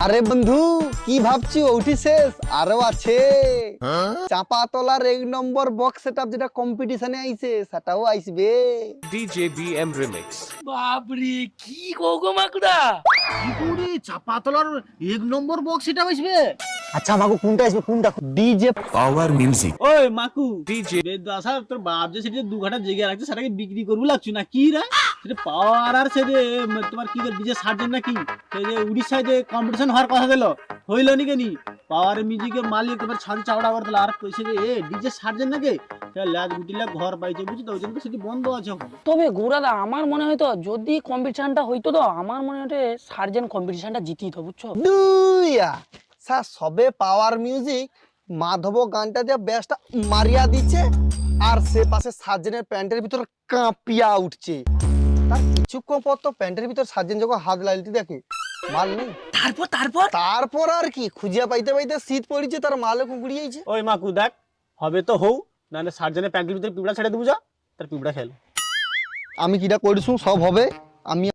আরে বন্ধু কি ভাবছি? ওটি শেষ। আরও আছে। চাপা তলার এক নম্বর বক্স সেটআপ যেটা কম্পিটিশনে আইছে সেটাও আইসবে। DJ BM Remix. বাপরে কি গো গো মাকুদা পুরি চাপাতলার এক নম্বর বক্স এটা আসবে আচ্ছা মাকু কোনটা আসবে কোনটা? DJ power Music. ওই মাকু DJ বেদাসা তোর বাপ যে সেটা দু ঘণ্টা জেগে রাখছে সেটাকে বিক্রি করব লাগছো না কি রে? সেটা পাওয়ার আর সে যে তোমার কি ডিজে সার্জেন নাকি? সেই যে উড়িষ্যায় যে কম্পিটিশন হওয়ার কথা দিল হইল নি কেনি? পাওয়ার মিউজিকের মালিক এবার ছান চাওড়া করে দিল। আর কইছে যে এ ডিজে সার্জেন নাকি? সে ল্যাজ গুটিলা ঘর পাইছে বুঝি তো? ওই জন্য সেটি বন্ধ আছে তবে গৌরাদা আমার মনে হয় তো যদি কম্পিটিশনটা হইতো তো আমার মনে হয় সার্জেন কম্পিটিশনটা জিতিত বুঝছ? দুইয়া। স্যার সবে পাওয়ার মিউজিক মাধব গানটা দিয়ে বেসটা মারিয়া দিচ্ছে আর সে পাশে সার্জেনের প্যান্টের ভিতর কাঁপিয়া উঠছে। তার কিছুক্ষণ পর তো প্যান্টের ভিতর সার্জেন যখন হাত লাইলটি দেখে মাল নেই। তারপর তারপর? তারপর আর কি খুঁজিয়া পাইতে পাইতে শীত পড়েছে তার মালে কুকুড়িয়েছে ওই মাকু দেখ হবে তো হউ নাহলে সার্জেনের প্যান্টের ভিতরে পিঁপড়া ছেড়ে দেবো যা তার পিঁপড়া খেল। আমি কিটা করিছু সব হবে। আমি